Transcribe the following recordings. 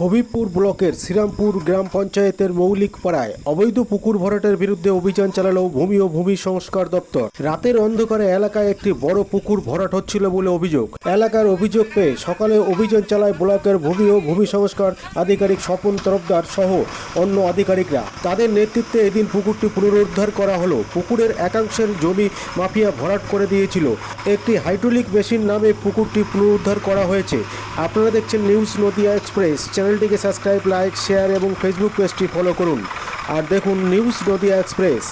হবিবপুর ব্লকের শ্রীরামপুর গ্রাম পঞ্চায়েতের মৌলিক পাড়ায় অবৈধ পুকুর ভরাটের বিরুদ্ধে অভিযান চালালো ভূমি ও ভূমি সংস্কার দপ্তর। রাতের অন্ধকারে এলাকায় একটি বড় পুকুর ভরাট হচ্ছিল বলে অভিযোগ। এলাকার অভিযোগ পেয়ে সকালে অভিযান চালায় ব্লকের ভূমি ও ভূমি সংস্কার আধিকারিক স্বপন তরফদার সহ অন্য আধিকারিকরা। তাদের নেতৃত্বে এদিন পুকুরটি পুনরুদ্ধার করা হলো। পুকুরের একাংশের জমি মাফিয়া ভরাট করে দিয়েছিল। একটি হাইড্রোলিক মেশিন নামে পুকুরটি পুনরুদ্ধার করা হয়েছে। আপনারা দেখছেন নিউজ নদিয়া এক্সপ্রেস চ্যানেলটিকে সাবস্ক্রাইব লাইক শেয়ার এবং ফেসবুক পেজটি ফলো করুন। আর দেখুন নিউজ নদিয়া এক্সপ্রেস।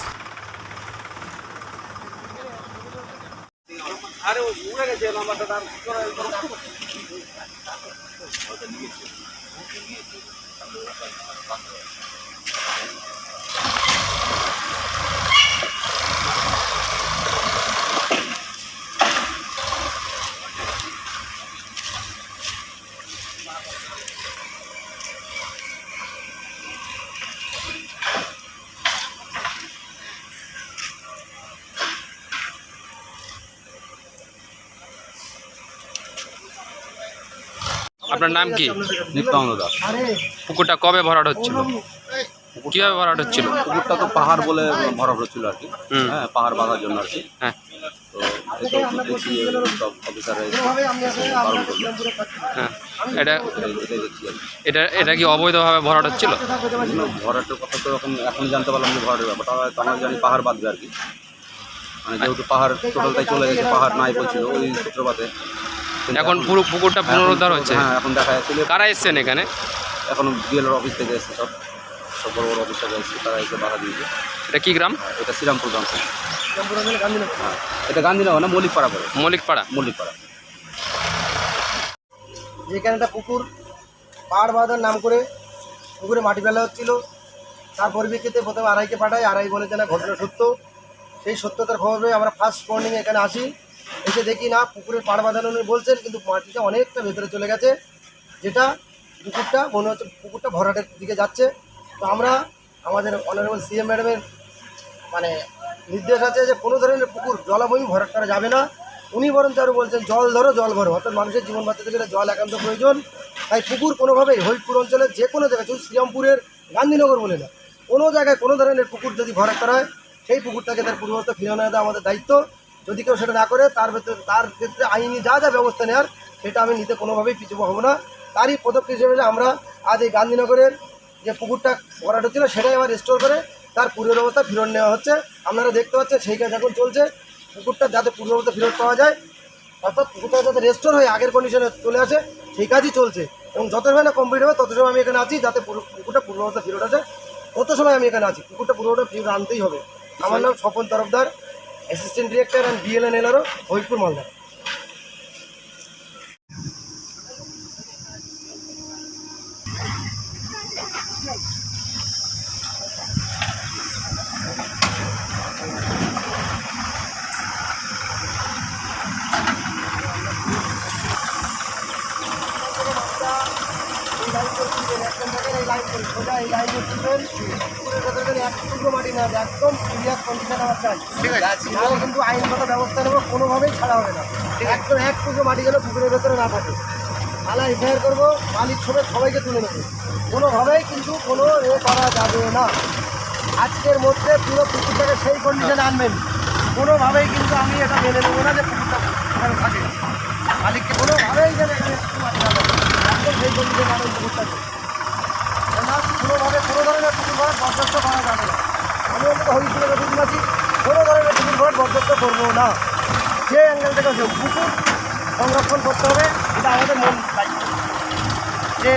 আপনার নাম কি? নিত্যানন্দ দাস। পুকুরটা কবে ভরাট হচ্ছিল? কীভাবে ভরাট হচ্ছিল? পুকুরটা তো পাহাড় বলে ভরাট হচ্ছিল আর কি। হুম। হ্যাঁ পাহাড় বাঁধার জন্য আর কি। হ্যাঁ। তো সব অফিসার বারণ করল। হ্যাঁ। এটা এটা এটা কি অবৈধভাবে ভরাট হচ্ছিল? বিভিন্ন ভরাটের কথা তো এখন জানতে পারলাম যে ভরাটের ব্যাপারটা। তো আমরা জানি পাহাড় বাঁধবে আর কি। মানে যেহেতু পাহাড় টোটালটাই চলে গেছে পাহাড় নাই বলছিল ওই সূত্রপাতে। এখন পুরো পুকুরটা পুনরুদ্ধার হচ্ছে? হ্যাঁ এখন দেখা যাচ্ছে যে কারা এসছেন এখানে? এখন বিএলআর অফিস থেকে এসছে সব। সব বড় বড় অফিস থেকে এসছে তারা এসে বাধা দিয়েছে। এটা কি গ্রাম? এটা শ্রীরামপুর গ্রাম থেকে। হ্যাঁ এটা গান্ধীনগর না মল্লিকপাড়া করে মল্লিকপাড়া? মল্লিকপাড়া। যেখানে একটা পুকুর পাহাড় বাঁধার নাম করে পুকুরে মাটি ফেলা হচ্ছিল। তার পরিপ্রেক্ষিতে প্রথমে আড়াইকে পাঠায় আড়াই বলেছে না ঘটনা সত্য। সেই সত্যতার খবর আমরা ফার্স্ট মর্নিং এখানে আসি। এসে দেখি, না, পুকুরের পাড় বাঁধানো বলছেন, কিন্তু মাটিটা অনেকটা ভেতরে চলে গেছে। যেটা পুকুরটা, মনে হচ্ছে পুকুরটা ভরাটের দিকে যাচ্ছে। তো আমরা আমাদের অনারেবল সিএম ম্যাডামের মানে নির্দেশ আছে যে কোনো ধরনের পুকুর জলাভূমি ভরাট করা যাবে না। উনি বরঞ্চ আরও বলছেন, জল ধরো, জল ভরো। অর্থাৎ মানুষের জীবন বাঁচাতে গেলে জল একান্ত প্রয়োজন। তাই পুকুর কোনোভাবেই হরিপুর অঞ্চলের যে কোনো জায়গায়, শুধু শ্রীরামপুরের গান্ধীনগর বলে না, কোনো জায়গায় কোনো ধরনের পুকুর যদি ভরাট করা হয়, সেই পুকুরটাকে তার পূর্ববস্থা ফিরিয়ে নেওয়া আমাদের দায়িত্ব। যদি কেউ সেটা না করে, তার ভেতরে তার ক্ষেত্রে আইনি যা যা ব্যবস্থা নেওয়ার সেটা আমি নিতে কোনোভাবেই পিছু হব না। তারই পদক্ষেপ হিসেবে আমরা আজ এই গান্ধীনগরের যে পুকুরটা ভরাট হচ্ছিল সেটাই আবার রেস্টোর করে তার পূর্বের অবস্থা ফেরত নেওয়া হচ্ছে। আপনারা দেখতে পাচ্ছেন সেই কাজ এখন চলছে। পুকুরটা যাতে পূর্ব অবস্থা ফেরত পাওয়া যায়, অর্থাৎ পুকুরটা যাতে রেস্টোর হয়ে আগের কন্ডিশনে চলে আসে, সেই কাজই চলছে। এবং যত সময় না কমপ্লিট হবে, তত সময় আমি এখানে আছি যাতে পুকুরটা পূর্ব অবস্থা ফেরত আসে। তত সময় আমি এখানে আছি। পুকুরটা পুরোটা ফেরত আনতেই হবে। আমার নাম Swapan Tarafdar. Assistant director and BLNLRO Haripur Malda এই লাইন করে মাটি না একদম ক্লিয়ার কন্ডিশন আমার চাই। নাহলে কিন্তু আইনগত ব্যবস্থা নেব কোনোভাবেই ছাড়া হবে না একদম এক টুকরো মাটি যেন পুকুরের ভেতরে না থাকে থানা এফআইআর করব মালিক সমেত সবাইকে তুলে নেবে কোনোভাবেই কিন্তু কোনো এ করা যাবে না আজকের মধ্যে পুরো পুকুরটাকে সেই কন্ডিশনে আনবেন কোনোভাবেই কিন্তু আমি এটা মেনে নেব না যে পুকুরটা এখানে থাকে মালিককে কোনোভাবেই যেন এখানে একটু মাটি না লাগে। একদম সেই কন্ডিশনে আনবেন পুকুরটাকে কেননা কোনোভাবে কোনো ধরনের পুকুর ঘর বরদাস্ত করা আমি অন্তত হরিপুরে যতদিন আছি কোনো ধরনের পুকুর ঘর বরদাস্ত করব না। যে অ্যাঙ্গেল থেকে হচ্ছে পুকুর সংরক্ষণ করতে হবে। এটা আমাদের মন দায়িত্ব। যে